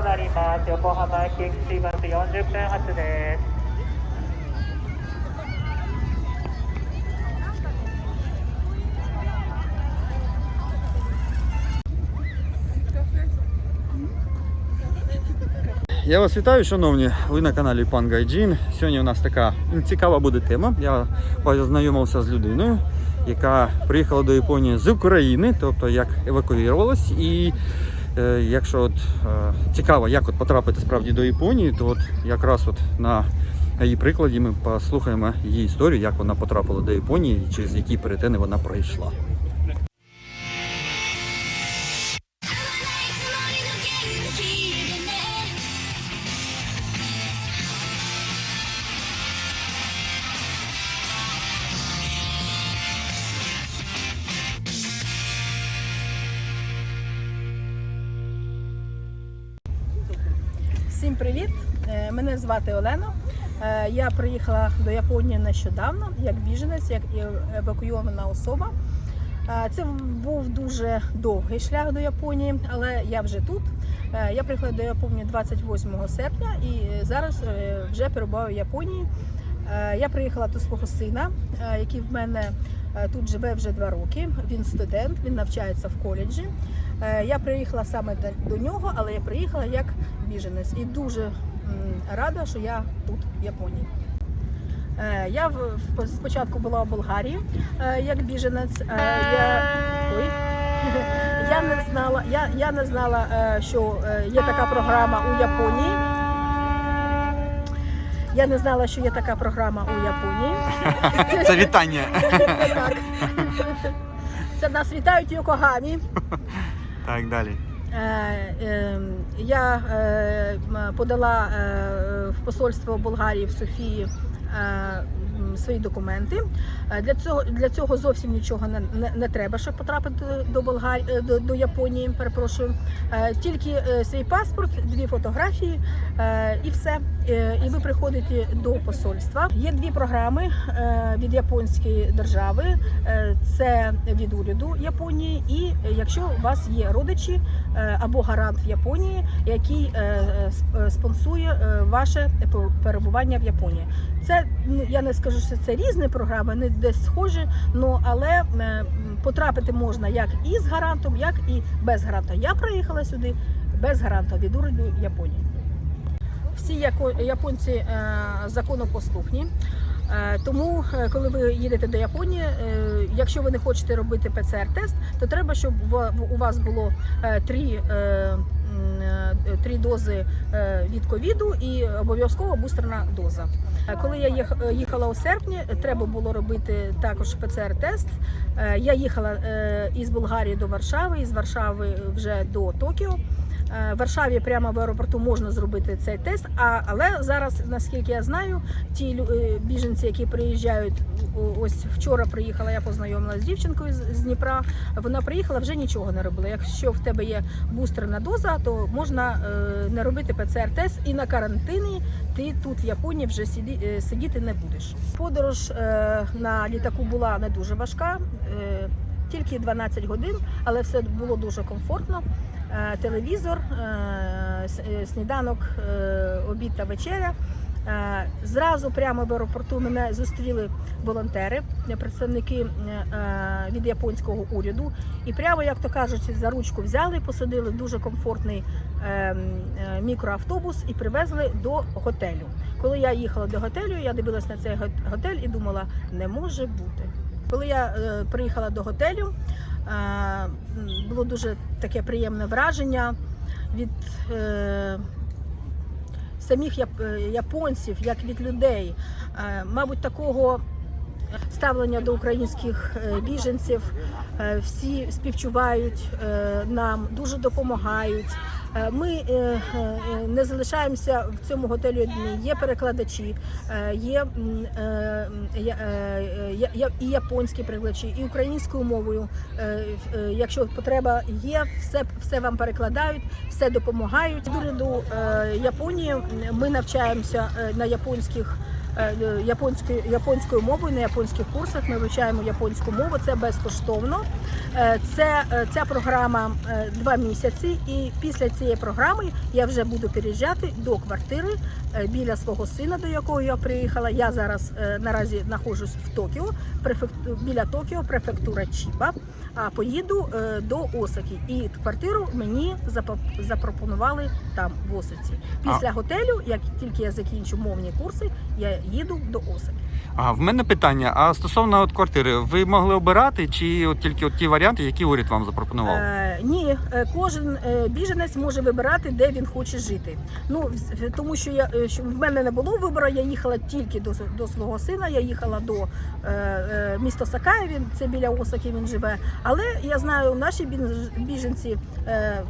となります。横浜駅エクシーバス40分発です。 Я вас вітаю, шановні. Ви на каналі Пан Гайджін. Сьогодні у нас така цікава буде тема. Я познайомився з людиною, яка приїхала до Японії з України, тобто як евакуювалась. І е, якщо от, е, цікаво, як от потрапити справді до Японії, то от якраз от на її прикладі ми послухаємо її історію, як вона потрапила до Японії через які перетини вона пройшла. Привіт! Е, Мене звати Олена. Е, Я приїхала до Японії нещодавно як біженець, як евакуйована особа. Е, Це був дуже довгий шлях до Японії, але я вже тут. Я приїхала до Японії 28 серпня і зараз вже перебуваю в Японії. Я приїхала до свого сина, який в мене тут живе вже два роки. Він студент, він навчається в коледжі. Е, Я приїхала саме до- нього, але я приїхала як біженець і дуже рада, що я тут в Японії. Е, Я спочатку була в Болгарії е, як біженець. Е, Я, я не знала, я, я не знала, е, що е, є така програма у Японії. Я не знала, що є така програма у Японії. Це вітання. Це так. Це нас вітають Йокогамі. Так, далі. Е, е, Я е, подала е, в посольство Болгарії в Софії свої документи. Е, Для цього для цього зовсім нічого не, не, не треба, щоб потрапити до Болгарії до, до Японії. Перепрошую, Е, тільки е, свій паспорт, дві фотографії е, і все. Е, І ви приходите до посольства. Є дві програми е, від японської держави. Е, Це від уряду Японії, і е, якщо у вас є родичі е, або гарант в Японії, який е, е, сп- е, спонсує е, ваше пер- перебування в Японії. Це ну я не скажу, що це різні програми, не десь схожі. Ну але е, потрапити можна як і з гарантом, як і без гаранта. Я приїхала сюди без гаранта від уряду Японії. Всі японці е, законопослухні. Е, Тому, е, коли ви їдете до Японії, е, якщо ви не хочете робити ПЦР-тест, то треба, щоб у вас було три, три дози від ковіду і обов'язково бустерна доза. Коли я їхала у серпні, треба було робити також ПЦР-тест. Я їхала із Болгарії до Варшави, із Варшави вже до Токіо. Е, В Варшаві прямо в аеропорту можна зробити цей тест. А але зараз, наскільки я знаю, ті е, біженці, які приїжджають, ось вчора приїхала, я познайомилася з дівчинкою з, Дніпра. Вона приїхала, вже нічого не робила. Якщо в тебе є бустерна доза, то можна е, не робити ПЦР-тест і на карантині ти тут в Японії вже сиді, сидіти не будеш. Подорож на літаку була не дуже важка. Тільки 12 годин, але все було дуже комфортно. Е, Телевізор, е, е, сніданок, обід та вечеря. Зразу прямо в аеропорту мене зустріли волонтери, представники від японського уряду. І прямо, як то кажуть, за ручку взяли, посадили в дуже комфортний мікроавтобус і привезли до готелю. Коли я їхала до готелю, я дивилась на цей готель і думала, не може бути. Коли я е, приїхала до готелю, е, було дуже таке приємне враження від е, самих яп- японців, як від людей. Мабуть, такого ставлення до українських біженців. Всі співчувають нам, дуже допомагають. Е, Ми е, е, не залишаємося в цьому готелі. Є перекладачі, є і японські перекладачі, і українською мовою. Якщо потреба є, все, все вам перекладають, все допомагають. Е, Японії ми навчаємося на японських японською японською мовою на японських курсах. Ми вивчаємо японську мову. Це безкоштовно. Е, Це е, ця програма е, два місяці, і після цієї програми я вже буду переїжджати до квартири е, біля свого сина, до якого я приїхала. Я зараз е, наразі знаходжусь в Токіо, біля Токіо, префектура Чіба. А поїду е, до Осаки. І квартиру мені запропонували там в Осаці. Після готелю, як тільки я закінчу мовні курси, я їду до Осаки. А в мене питання: а стосовно от квартири, ви могли обирати чи от тільки от ті варіанти, які уряд вам запропонував? Е, ні, е, кожен е, біженець може вибирати, де він хоче жити. Ну тому, що я е, що в мене не було вибору, я їхала тільки до, до свого сина. Я їхала до е, е, міста Сакая, він це біля Осаки він живе. Але я знаю, наші біженці. Е,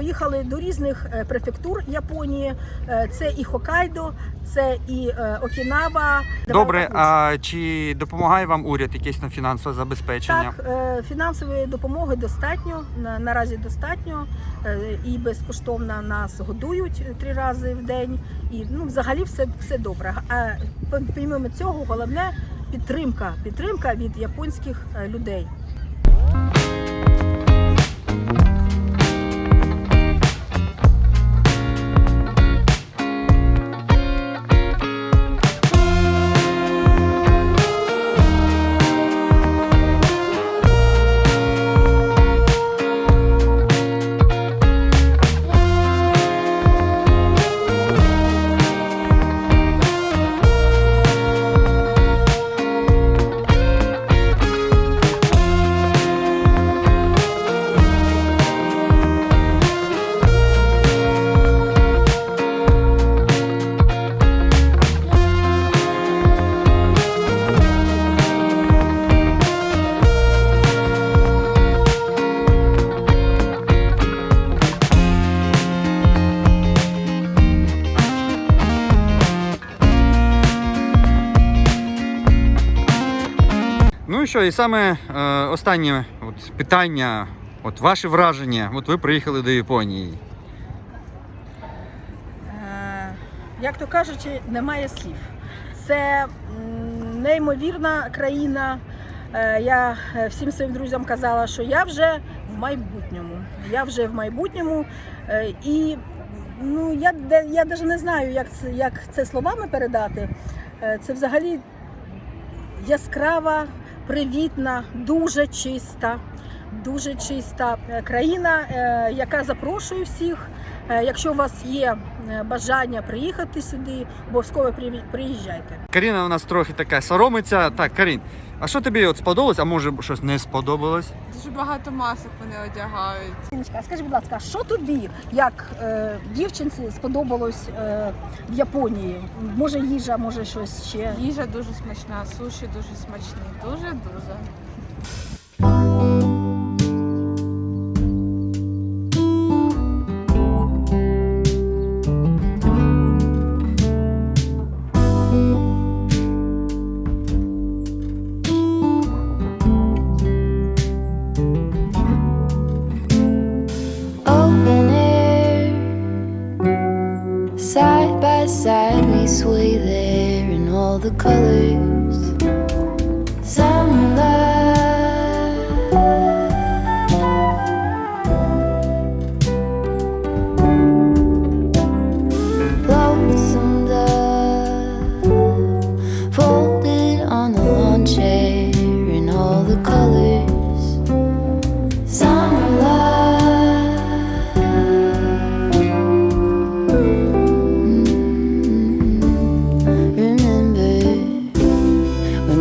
Поїхали до різних е, префектур Японії. Е, Це і Хокайдо, це і е, Окінава. Добре, а чи допомагає вам уряд якесь на фінансове забезпечення? Так, фінансової допомоги достатньо. Наразі достатньо і безкоштовно нас годують три рази в день. І ну, взагалі все, все добре. А по- помимо цього, головне підтримка, підтримка від японських людей. Ну і що, і саме е, останнє от, питання, от ваші враження, от ви приїхали до Японії. Е, Як то кажучи, немає слів. Це неймовірна країна. Е, Я е, всім своїм друзям казала, що я вже в майбутньому. Я вже в майбутньому. Е, І ну, я, де- я навіть не знаю, як це, як це словами передати. Е, Це взагалі яскрава, привітна, дуже чиста, дуже чиста е, країна, е, яка запрошує всіх. Е, Якщо у вас є бажання приїхати сюди, обов'язково при- приїжджайте. Каріна у нас трохи така соромиться. Так, Карін, а що тобі от сподобалось, а може щось не сподобалось? Дуже багато масок вони одягають. Сіночка, скажи, будь ласка, що тобі, як е, дівчинці, сподобалось е, в Японії? Може їжа, може щось ще? Їжа дуже смачна, суші дуже смачні. Дуже дуже. by side, we sway there in all the colors. Summer love.